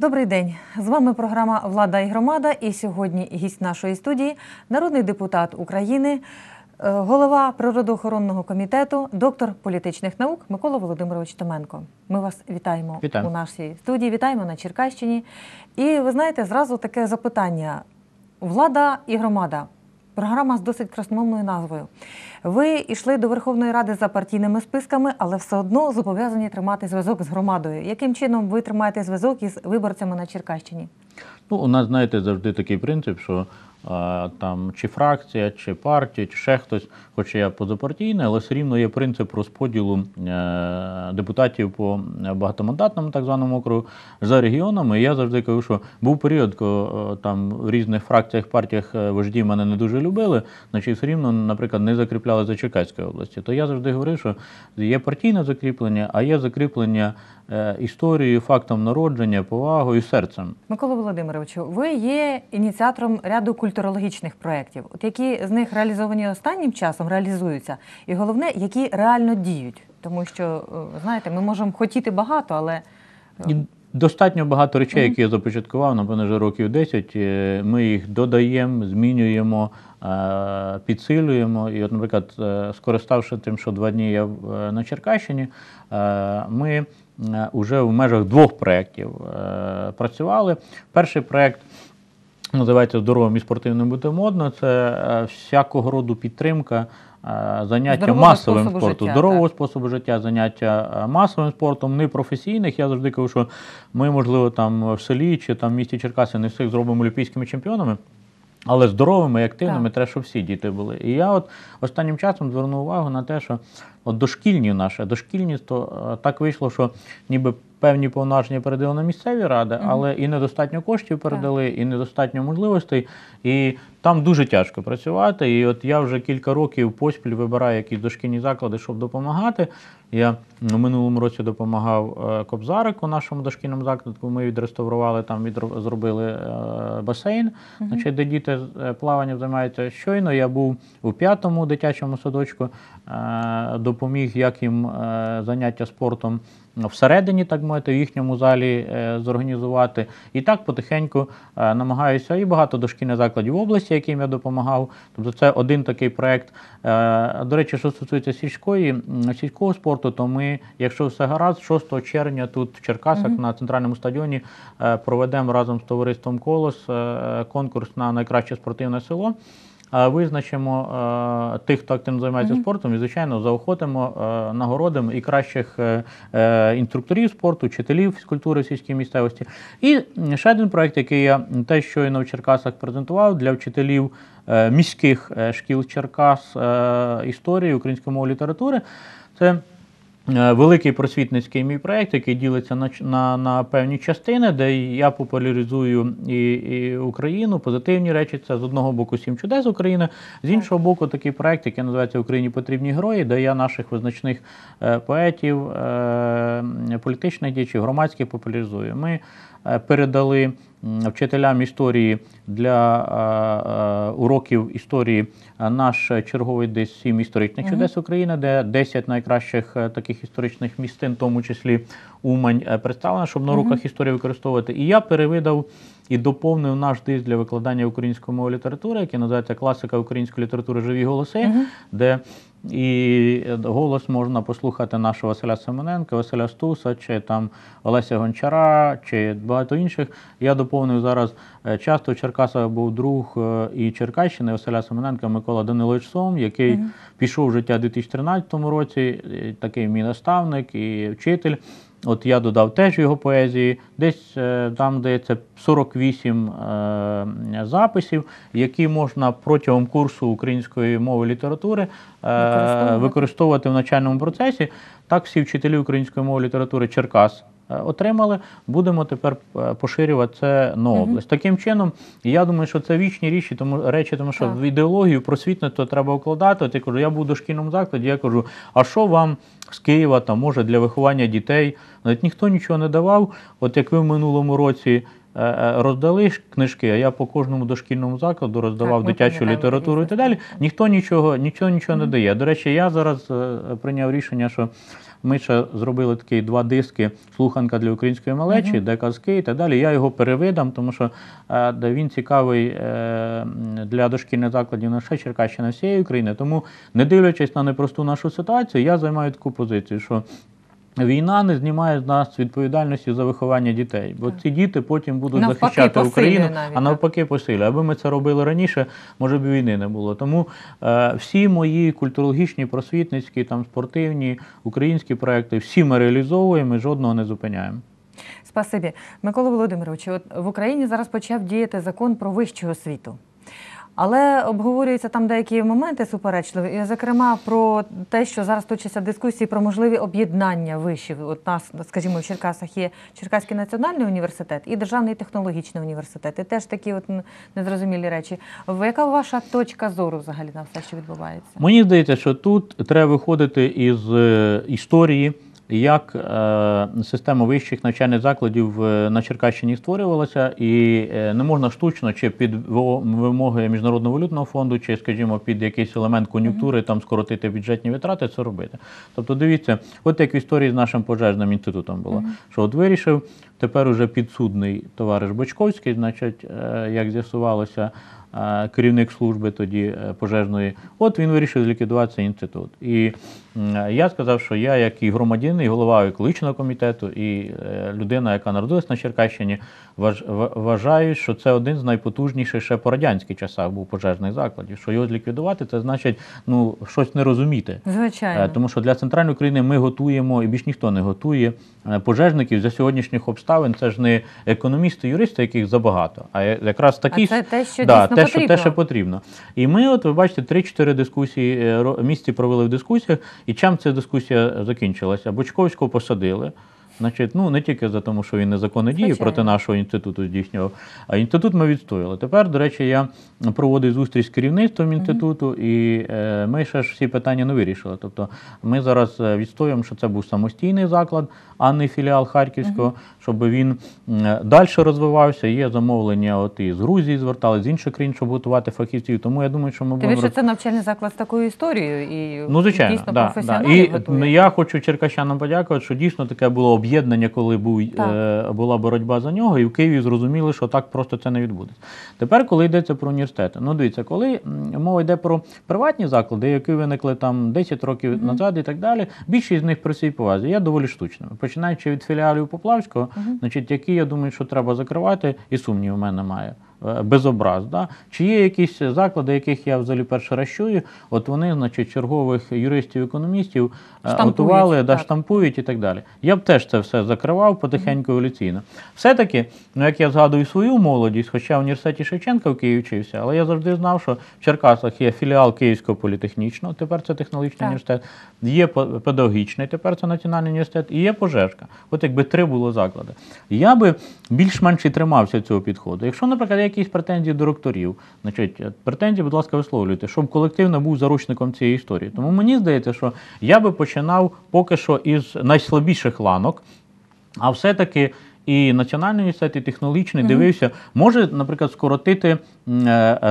Добрий день. З вами програма Влада і громада. І сьогодні гість нашої студії, народний депутат України, е, голова природоохоронного комітету, доктор політичних наук Микола Володимирович Томенко. Ми вас вітаємо вітаємо у нашій студії. Вітаємо на Черкащині. І ви знаєте, зразу таке запитання: влада і громада. Програма з досить красномовною назвою. Ви йшли до Верховної Ради за партійними списками, але все одно зобов'язані тримати зв'язок з громадою. Яким чином ви тримаєте зв'язок із виборцями на Черкащині? Ну, у нас, знаєте, завжди такий принцип, що там чи фракція, чи партія, чи ще хтось, хоча я позапартійний, але все рівно є принцип розподілу е, депутатів по багатомандатному так званому округу за регіонами. І я завжди кажу, що був період, коли е, там в різних фракціях, партіях е, вожді мене не дуже любили, значить все рівно, наприклад, не закріпляли за Черкаської області. То я завжди говорив, що є партійне закріплення, а є закріплення історією, фактом народження, повагою, серцем. Микола Володимировичу, ви є ініціатором ряду культурологічних проєктів. От які з них реалізовані останнім часом реалізуються, і головне, які реально діють. Тому що е, знаєте, ми можемо хотіти багато, але е, І достатньо багато речей, які я започаткував, напевно, вже років 10. е, Ми їх додаємо, змінюємо, е, підсилюємо. І, от, наприклад, е, скориставши тим, що два дні я на Черкащині, е, ми вже в межах двох проєктів е, працювали. Перший проєкт називається Здоровим і спортивним бути модно. Це е, всякого роду підтримка. е, Заняття Здорового масовим спортом, життя, здорового так. способу життя, заняття е, масовим спортом, не професійних. Я завжди кажу, що ми, можливо, там в селі чи там в місті Черкаси не всіх зробимо олімпійськими чемпіонами. Але здоровими і активними Так. треба, щоб всі діти були. І я от останнім часом звернув увагу на те, що от дошкільні наше, дошкільність, то е, так вийшло, що ніби певні повноваження передали на місцеві ради, але і недостатньо коштів передали, і недостатньо можливостей. І там дуже тяжко працювати. І от я вже кілька років поспіль вибираю якісь дошкільні заклади, щоб допомагати. Я в минулому році допомагав е, Кобзарику, нашому дошкільному закладу. Ми відреставрували там, відро- зробили е, басейн, значить, де діти е, плаванням займаються. Щойно я був у п'ятому дитячому садочку, допоміг як їм заняття спортом всередині, так мовити, в їхньому залі зорганізувати. І так потихеньку намагаюся і багато дошкільних закладів області, яким я допомагав. Тобто це один такий проект. Е, До речі, що стосується сільської, сільського спорту, то ми, якщо все гаразд, 6 червня тут в Черкасах на центральному стадіоні е, проведемо разом з товариством Колос е, конкурс на найкраще спортивне село. Визначимо тих, хто активно займається спортом, і звичайно заохотимо, нагородимо і кращих е, е, інструкторів спорту, вчителів фізкультури в сільській місцевості. І ще один проект, який я те, щойно в Черкасах презентував для вчителів е, міських шкіл Черкас історії української мови літератури. Це Великий просвітницький мій проєкт, який ділиться на, на, на певні частини, де я популяризую і, і Україну, позитивні речі. Це з одного боку сім чудес України, з іншого боку, такий проєкт, який називається Україні потрібні герої, де я наших визначних е, поетів, е, політичних діячів, громадських популяризую. Ми е, передали вчителям історії для е, е, уроків історії. Наш черговий десь сім історичних чудес України, де 10 найкращих е, таких історичних містин, в тому числі Умань, представлено, щоб на уроках історії використовувати. І я перевидав і доповнив наш диск для викладання української мови літератури, який називається Класика української літератури. Живі голоси, де і голос можна послухати нашого Василя Семененка, Василя Стуса, чи там Олеся Гончара, чи багато інших. Я доповнив зараз е, часто в Черкасах був друг е, і Черкащини Василя Семененка Микола Данилович Сом, який пішов в життя у 2013 році, такий мій наставник і вчитель. От я додав теж його поезії, десь е, там дається 48 е, записів, які можна протягом курсу української мови і літератури е, Використовувати. в навчальному процесі. Так всі вчителі української мови і літератури Черкас отримали. Будемо тепер е, поширювати це на область. Таким чином, я думаю, що це вічні речі, тому речі, тому що Так. в ідеологію просвітництво треба вкладати. От я кажу, я був в дошкільному закладі, я кажу, а що вам з Києва там може для виховання дітей? Навіть ніхто нічого не давав. От як ви в минулому році е, е, роздали книжки, а я по кожному дошкільному закладу роздавав ми дитячу літературу і так далі. Ніхто нічого, нічого, нічого не дає. До речі, я зараз е, прийняв рішення, що ми ще зробили такі два диски слуханка для української малечі, де казки і так далі. Я його перевидам, тому що е, він цікавий е, для дошкільних закладів не лише Черкащини, а всієї України. Тому, не дивлячись на непросту нашу ситуацію, я займаю таку позицію, що Війна не знімає з нас відповідальності за виховання дітей, бо ці діти потім будуть Навпаки, захищати Україну, навіть, а навпаки посилює. Аби ми це робили раніше, може б війни не було. Тому е, всі мої культурологічні, просвітницькі, там спортивні, українські проекти, всі ми реалізовуємо і жодного не зупиняємо. Спасибі. Микола Володимирович, от в Україні зараз почав діяти закон про вищу освіту. Але обговорюються там деякі моменти суперечливі, зокрема, про те, що зараз точаться дискусії про можливі об'єднання вишів. От нас, скажімо, в Черкасах є Черкаський національний університет і Державний технологічний університет. І теж такі от незрозумілі речі. Яка ваша точка зору взагалі на все, що відбувається? Мені здається, що тут треба виходити із е, історії, як е, система вищих навчальних закладів е, на Черкащині створювалася, і е, не можна штучно чи під вимоги Міжнародного валютного фонду, чи, скажімо, під якийсь елемент кон'юнктури там скоротити бюджетні витрати, це робити. Тобто, дивіться, от як в історії з нашим пожежним інститутом було, що от вирішив тепер уже підсудний товариш Бочковський, значить, як з'ясувалося керівник служби тоді е, пожежної. От він вирішив зліквідувати цей інститут. І я сказав, що я, як і громадянин, і голова екологічного комітету, і е, людина, яка народилась на Черкащині, важ- вважаю, що це один з найпотужніших ще по радянських часах був пожежних закладів. Що його зліквідувати, це значить ну щось не розуміти. Звичайно. Е, Тому що для центральної України ми готуємо, і більш ніхто не готує е, пожежників за сьогоднішніх обставин. Це ж не економісти, юристи, яких забагато, а якраз такі А це те, що да, дійсно те, що, те, що потрібно. І ми, от ви бачите, 3-4 дискусії місці ро- місяці провели в дискусіях. І чим ця дискусія закінчилася? Бочковського посадили. Значить, ну не тільки за тому, що він незаконно діє проти нашого інституту здійснював, а інститут ми відстояли. Тепер, до речі, я проводив зустріч з керівництвом інституту, і е, ми ще ж всі питання не вирішили. Тобто ми зараз е, відстоюємо, що це був самостійний заклад, а не філіал Харківського, щоб він далі розвивався. Є замовлення от і з Грузії звертали, з інших країн, щоб готувати фахівців. Тому я думаю, що ми будемо більше це навчальний заклад з такою історією і Ну, звичайно, дійсно да, да. І готує. я хочу черкащанам подякувати, що дійсно таке було об'єднання, коли був, е, була боротьба за нього, і в Києві зрозуміли, що так просто це не відбудеться. Тепер, коли йдеться про університети, ну дивіться, коли мова йде про приватні заклади, які виникли там 10 років назад і так далі, більшість з них при всій повазі є доволі штучними. Починаючи від філіалів Поплавського, значить, які я думаю, що треба закривати, і сумнів у мене немає. Е, Безобраз, да? Чи є якісь заклади, яких я взагалі перший раз чую, от вони, значить, чергових юристів, економістів е, готували, да, штампують і так далі. Я б теж це все закривав потихеньку еволюційно. Все-таки, ну як я згадую свою молодість, хоча в університеті Шевченка в Києві вчився, але я завжди знав, що в Черкасах є філіал Київського політехнічного, тепер це технологічний Так. університет, є педагогічний, тепер це національний університет, і є пожежка. От якби три було заклади. Я би більш-менш і тримався цього підходу. Якщо, наприклад, якісь претензії до ректорів, значить претензії, будь ласка, висловлюйте, щоб колектив не був заручником цієї історії. Тому мені здається, що я би починав поки що із найслабіших ланок, а все-таки. І національний університет, і технологічний дивився, може, наприклад, скоротити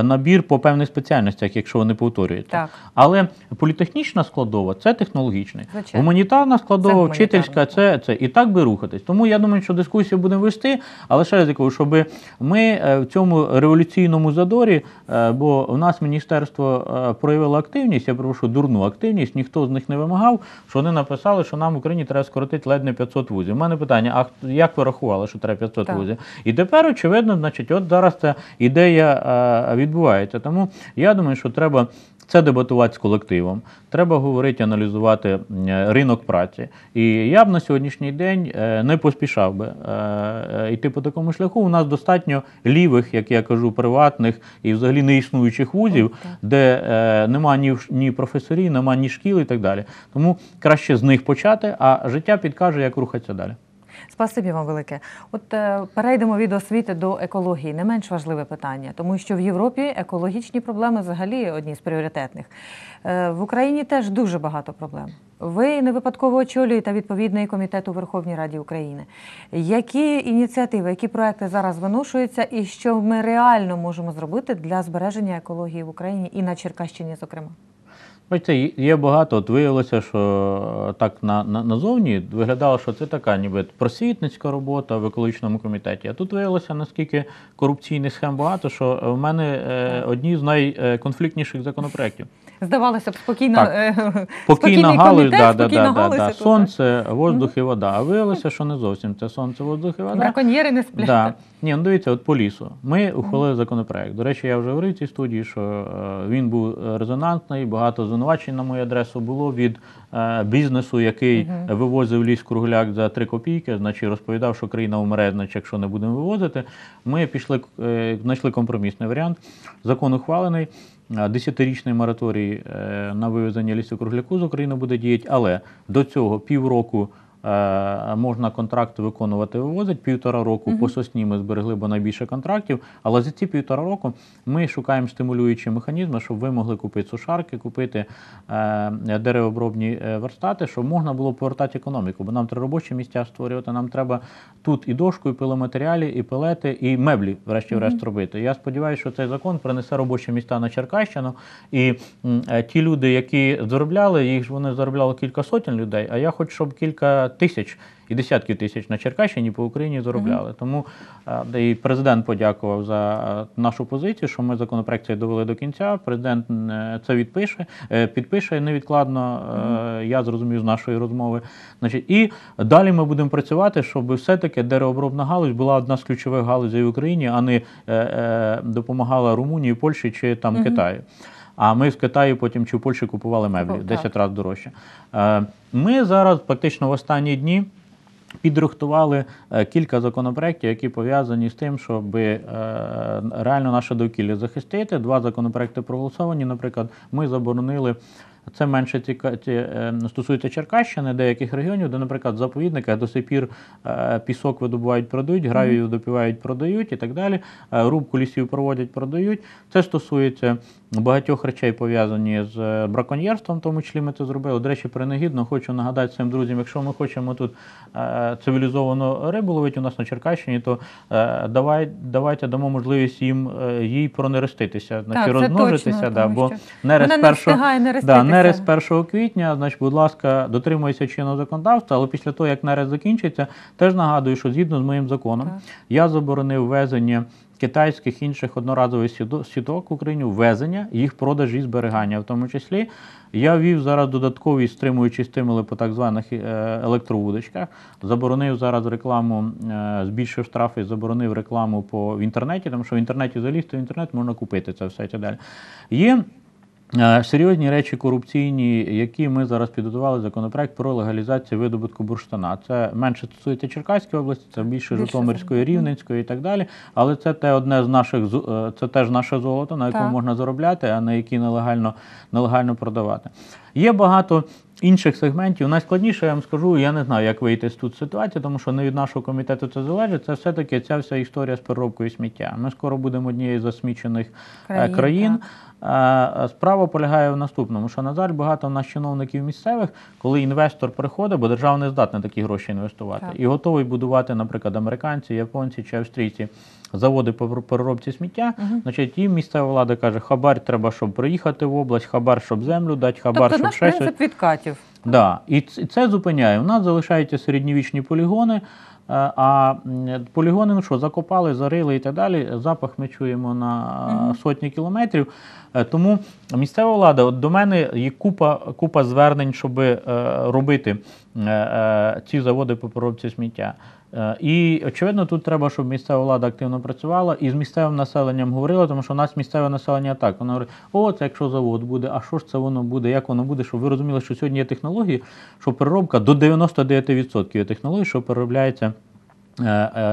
набір по певних спеціальностях, якщо вони повторюються. Так. Але політехнічна складова це технологічний. Звичайно. Гуманітарна складова, Це вчительська це, це. І так би рухатись. Тому я думаю, що дискусію будемо вести, але ще раз кажу, щоб ми е, в цьому революційному задорі, е, бо в нас міністерство е, проявило активність, я прошу дурну активність, ніхто з них не вимагав, що вони написали, що нам в Україні треба скоротити ледь не 500 вузів. У мене питання: а як ви рахували, що треба 500 Так. вузів? І тепер, очевидно, значить, от зараз ця ідея е, відбувається. Тому я думаю, що треба. Це дебатувати з колективом. Треба говорити, аналізувати ринок праці. І я б на сьогоднішній день е, не поспішав би е, е, йти по такому шляху. У нас достатньо лівих, як я кажу, приватних і взагалі неіснуючих вузів, де е, нема ні, ні професорів, нема ні шкіл і так далі. Тому краще з них почати, а життя підкаже, як рухатися далі. Спасибі вам велике. От е, перейдемо від освіти до екології. Не менш важливе питання, тому що в Європі екологічні проблеми взагалі одні з пріоритетних. Е, в Україні теж дуже багато проблем. Ви не випадково очолюєте відповідний комітет у Верховній Раді України. Які ініціативи, які проекти зараз виношуються, і що ми реально можемо зробити для збереження екології в Україні і на Черкащині, зокрема? Бачите, є- багато. От виявилося, що е, так на, на, назовні виглядало, що це така ніби просвітницька робота в екологічному комітеті. А тут виявилося, наскільки корупційних схем багато, що в мене е, одні з найконфліктніших законопроєктів. Здавалося б, спокійно, Так. е, Спокійна галузь, да, да, да, да, да. сонце, воздух і вода. А виявилося, що не зовсім це сонце, воздух і вода. Браконьєри не сплять. Да. Ні, ну дивіться, от по лісу. Ми ухвалили законопроект. До речі, я вже говорив в цій студії, що е, він був резонансний, багато звинувачень на мою адресу було від е, бізнесу, який вивозив ліс кругляк за 3 копійки, значить розповідав, що країна вмре, значить, якщо не будемо вивозити. Ми пішли, знайшли компромісний варіант. Закон ухвалений. Десятирічний мораторій е, на вивезення лісокругляку з України буде діяти, але до цього півроку можна контракт виконувати вивозить. Півтора року по сосні ми зберегли бо найбільше контрактів. Але за ці півтора року ми шукаємо стимулюючі механізми, щоб ви могли купити сушарки, купити е, деревообробні е, верстати, щоб можна було повертати економіку. Бо нам треба робочі місця створювати. Нам треба тут і дошку, і пиломатеріалі, і пелети, і меблі, врешті-решт, робити. Я сподіваюся, що цей закон принесе робочі місця на Черкащину. І е, ті люди, які заробляли, їх ж вони заробляли кілька сотень людей. А я хочу, щоб кілька тисяч і десятків тисяч на Черкащині по Україні заробляли. Тому і президент подякував за нашу позицію, що ми законопроект цей довели до кінця. Президент е, це відпише, е, підпише невідкладно. е, Я зрозумів з нашої розмови. Значить, і далі ми будемо працювати, щоб все-таки деревообробна галузь була одна з ключових галузей в Україні, а не допомагала Румунії, Польщі чи там Китаю. А ми з Китаю потім чи в Польщі купували меблі Так. 10 разів дорожче. Е, Ми зараз практично в останні дні. Підрихтували е, кілька законопроєктів, які пов'язані з тим, щоб е, реально наше довкілля захистити. Два законопроекти проголосовані. Наприклад, ми заборонили. Це менше ціка... ці, стосується Черкащини, деяких регіонів, де, наприклад, в заповідниках до сих пір пісок видобувають, продають, гравію допівають, продають і так далі. Рубку лісів проводять, продають. Це стосується багатьох речей пов'язані з е, браконьєрством, в тому числі ми це зробили. До речі, принагідно хочу нагадати своїм друзям, якщо ми хочемо тут е, цивілізовану рибу ловити у нас на Черкащині, то е, давай, давайте дамо можливість їм їй пронереститися, значить, це розмножитися, точно, да, бо нерест вона не першого- встигає Да, нерест 1 квітня, значить, будь ласка, дотримуйся чинного законодавства, але після того, як нерест закінчиться, теж нагадую, що згідно з моїм законом, Так. я заборонив ввезення китайських інших одноразових сіто- сіток в Україні, ввезення, їх продаж і зберігання в тому числі. Я ввів зараз додаткові стримуючі стимули по так званих е, електровудочках. Заборонив зараз рекламу, е, збільшив штрафи, заборонив рекламу по в інтернеті, тому що в інтернеті залізти в інтернет можна купити це все і так далі. Є Серйозні речі корупційні, які ми зараз підготували законопроект про легалізацію видобутку бурштина. Це менше стосується Черкаської області, це більше Більше Житомирської, Рівненської і так далі. Але це те одне з наших е, це теж наше золото, на якому Так. можна заробляти, а на які нелегально, нелегально продавати. Є багато. Інших сегментів найскладніше я вам скажу, я не знаю, як вийти з тут ситуації, тому що не від нашого комітету це залежить. Це все-таки ця вся історія з переробкою сміття. Ми скоро будемо однією з засмічених е, Країн, країн. Е, Справа полягає в наступному, що, на жаль, багато в нас чиновників місцевих, коли інвестор приходить, бо держава не здатна такі гроші інвестувати, Так. і готовий будувати, наприклад, американці, японці чи австрійці заводи по переробці сміття, значить їм місцева влада каже, хабар треба, щоб приїхати в область, хабар, щоб землю дати, хабар, Тобто щоб наш щось. принцип відкатів. Да, і це зупиняє. У нас залишаються середньовічні полігони. е, А полігони, ну що, закопали, зарили і так далі. Запах ми чуємо на сотні кілометрів. Е, Тому місцева влада, от до мене є купа, купа звернень, щоб е, робити ці заводи по переробці сміття. Е, І очевидно, тут треба, щоб місцева влада активно працювала і з місцевим населенням говорила, тому що у нас місцеве населення так. Воно говорить, о, якщо завод буде, а що ж це воно буде, як воно буде, щоб ви розуміли, що сьогодні є технології, що переробка до 99% є технологій, що переробляється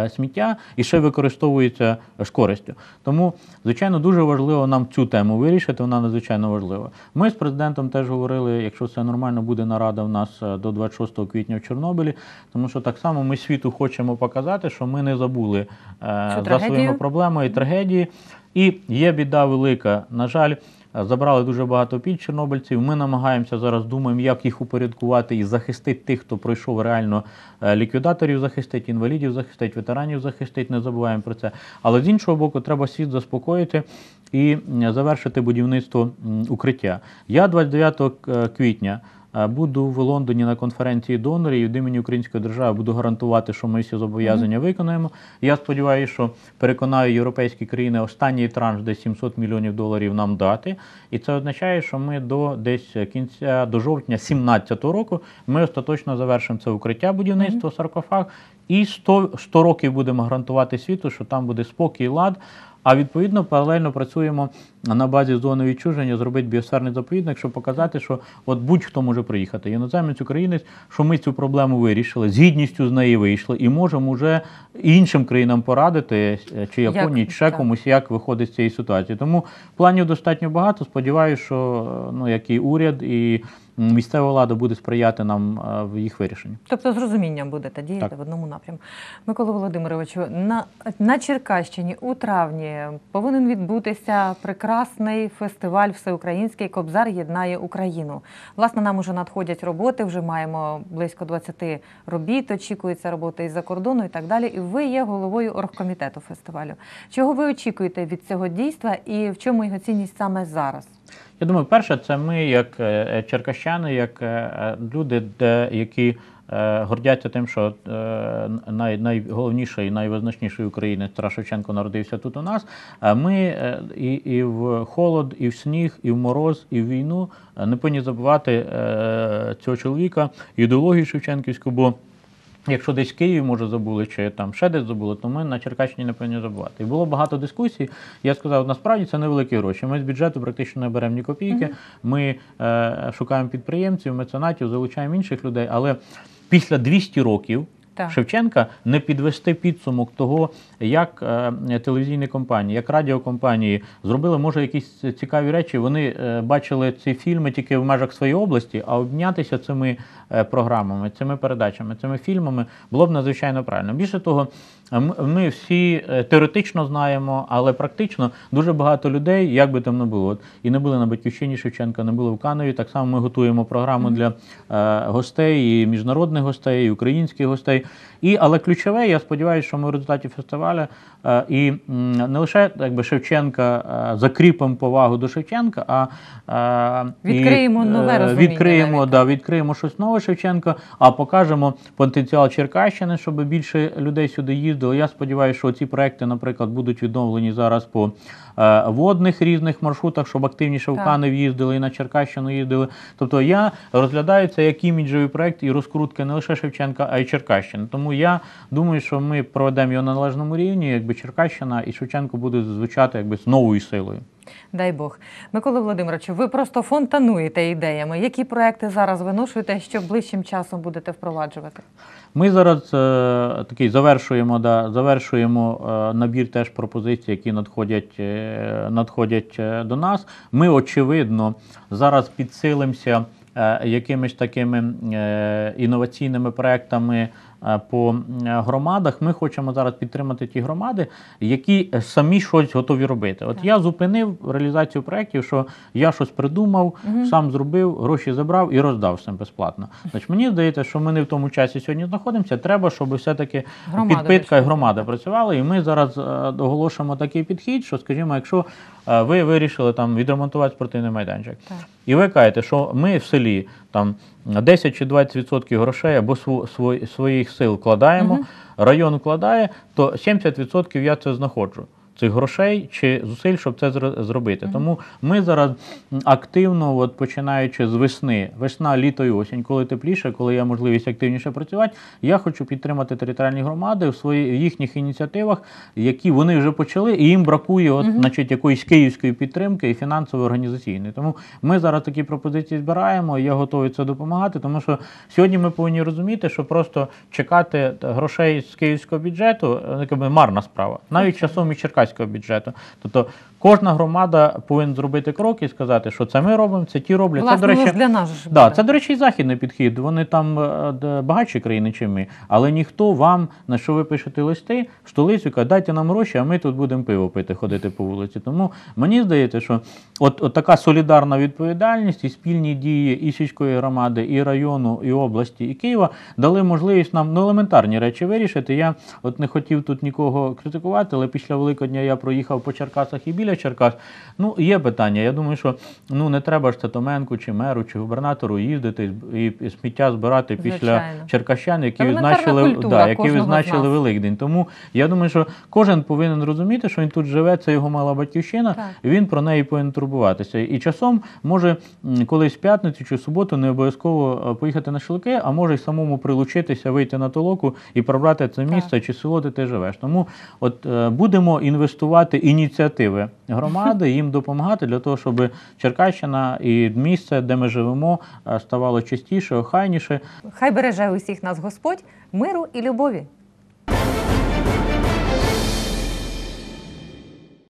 сміття і ще використовується з користю. Тому, звичайно, дуже важливо нам цю тему вирішити. Вона надзвичайно важлива. Ми з президентом теж говорили, якщо все нормально, буде нарада в нас е, до 26 квітня в Чорнобилі, тому що так само ми світу хочемо показати, що ми не забули е, за трагедію? своїми проблемою і трагедії. І є біда велика. На жаль, е, забрали дуже багато піль чорнобильців. Ми намагаємося зараз думаємо, як їх упорядкувати і захистити тих, хто пройшов реально е, ліквідаторів, захистити, інвалідів захистити, ветеранів захистити. Не забуваємо про це. Але з іншого боку, треба світ заспокоїти і завершити будівництво укриття. Я 29 к- квітня. Е, Буду в Лондоні на конференції донорів і від імені Української держави буду гарантувати, що ми всі зобов'язання виконаємо. Я сподіваюся, що переконаю європейські країни останній транш, десь 700 мільйонів доларів нам дати. І це означає, що ми до десь кінця до жовтня 2017 року ми остаточно завершимо це укриття будівництво, саркофаг, і 100, 100 років будемо гарантувати світу, що там буде спокій, лад. А відповідно паралельно працюємо на базі зони відчуження, зробити біосферний заповідник, щоб показати, що от будь-хто може приїхати. Іноземець, українець, що ми цю проблему вирішили, з гідністю з неї вийшли, і можемо вже іншим країнам порадити, е, чи Як, чи ще комусь, як виходить з цієї ситуації. Тому планів достатньо багато. Сподіваюся, що е, ну як і уряд, і місцева влада буде сприяти нам е, в їх вирішенні. Тобто з розумінням будете діяти Так. в одному напрямку. Микола Володимировичу, на, на Черкащині у травні повинен відбутися прекрасний фестиваль всеукраїнський Кобзар єднає Україну. Власне, нам уже надходять роботи, вже маємо близько 20 робіт, очікується робота із-за кордону і так далі. І ви є головою оргкомітету фестивалю. Чого ви очікуєте від цього дійства і в чому його цінність саме зараз? Я думаю, перше, це ми, як е, е, черкащани, як е, люди, які гордяться тим, що е, най, найголовніший і найвизначніший українець Тарас Шевченко народився тут у нас. А Ми е, і, і в холод, і в сніг, і в мороз, і в війну е, не повинні забувати е, цього чоловіка, ідеологію Шевченківську, бо Якщо десь в Києві, може, забули, чи там ще десь забули, то ми на Черкащині не повинні забувати. І було багато дискусій. Я сказав, насправді це невеликі гроші. Ми з бюджету практично не беремо ні копійки. Ми е, шукаємо підприємців, меценатів, залучаємо інших людей. Але після 200 років Так. Шевченка не підвести підсумок того, як е, телевізійні компанії, як радіокомпанії зробили, може, якісь цікаві речі. Вони е, бачили ці фільми тільки в межах своєї області, а обнятися цими е, програмами, цими передачами, цими фільмами було б надзвичайно правильно. Більше того, ми всі е, теоретично знаємо, але практично дуже багато людей, як би там не було, от, і не були на батьківщині Шевченка, не були в Канові. Так само ми готуємо програму для е, гостей, і міжнародних гостей, і українських гостей. І, але ключове, я сподіваюся, що ми в результаті фестивалю і не лише якби, Шевченка е, закріпимо повагу до Шевченка, а е, Відкриємо і, нове е, розуміння Відкриємо, навіть. да, відкриємо щось нове Шевченка, а покажемо потенціал Черкащини, щоб більше людей сюди їздили. Я сподіваюся, що ці проекти, наприклад, будуть відновлені зараз по е, водних різних маршрутах, щоб активніше в. Канев їздили і на Черкащину їздили. Тобто я розглядаю це як іміджовий проект і розкрутки не лише Шевченка, а й Черкащини. Тому я думаю, що ми проведемо його на належному рівні, якби Черкащина і Шевченко будуть звучати якби з новою силою. Дай Бог. Микола Володимировичу, ви просто фонтануєте ідеями. Які проекти зараз виношуєте, що ближчим часом будете впроваджувати? Ми зараз е, такий завершуємо, да, завершуємо е, набір теж пропозицій, які надходять, е, надходять е, до нас. Ми, очевидно, зараз підсилимося е, якимись такими е, інноваційними проектами по громадах. Ми хочемо зараз підтримати ті громади, які е, самі щось готові робити. От Так. я зупинив реалізацію проєктів, що я щось придумав, сам зробив, гроші забрав і роздав всім безплатно. Значить, мені здається, що ми не в тому часі сьогодні знаходимося. Треба, щоб все-таки підпитка і громада працювала. І ми зараз е, оголошуємо такий підхід, що, скажімо, якщо е, ви вирішили там відремонтувати спортивний майданчик, Так. і ви кажете, що ми в селі там 10 чи 20% грошей або сво- своїх сил вкладаємо, район вкладає, то 70% я це знаходжу. Цих грошей чи зусиль, щоб це зро- зробити. Тому ми зараз активно, от починаючи з весни, весна, літо і осінь, коли тепліше, коли є можливість активніше працювати, я хочу підтримати територіальні громади в своїх їхніх ініціативах, які вони вже почали, і їм бракує от, значить, якоїсь київської підтримки і фінансово організаційної. Тому ми зараз такі пропозиції збираємо. Я готовий це допомагати, тому що сьогодні ми повинні розуміти, що просто чекати грошей з київського бюджету е, якби марна справа, навіть часом і черкаського бюджету. Тобто кожна громада повинна зробити крок і сказати, що це ми робимо, це ті роблять. Власне, це, до речі, для нас ж Да, це, до речі, і західний підхід. Вони там е, багатші країни, чим ми. Але ніхто вам, на що ви пишете листи, в столицю каже, дайте нам гроші, а ми тут будемо пиво пити, ходити по вулиці. Тому мені здається, що от, от така солідарна відповідальність і спільні дії і сільської громади, і району, і області, і Києва дали можливість нам ну, елементарні речі вирішити. Я от не хотів тут нікого критикувати, але після Великодня я проїхав по Черкасах і біля Черкас. Ну, є питання. Я думаю, що ну не треба ж Тетоменку, чи меру, чи губернатору їздити і, і сміття збирати після Звичайно. черкащан, які відзначили, да, які відзначили. Великдень. Тому я думаю, що кожен повинен розуміти, що він тут живе, це його мала батьківщина, Так. і він про неї повинен турбуватися. І часом може колись в п'ятницю чи в суботу не обов'язково е, поїхати на шашлики, а може й самому прилучитися, вийти на толоку і пробрати це місце чи село, де ти живеш. Тому от е, будемо інвестувати ініціативи громади, їм допомагати для того, щоб Черкащина і місце, де ми живемо, е, ставало чистіше, охайніше. Хай береже усіх нас Господь, миру і любові.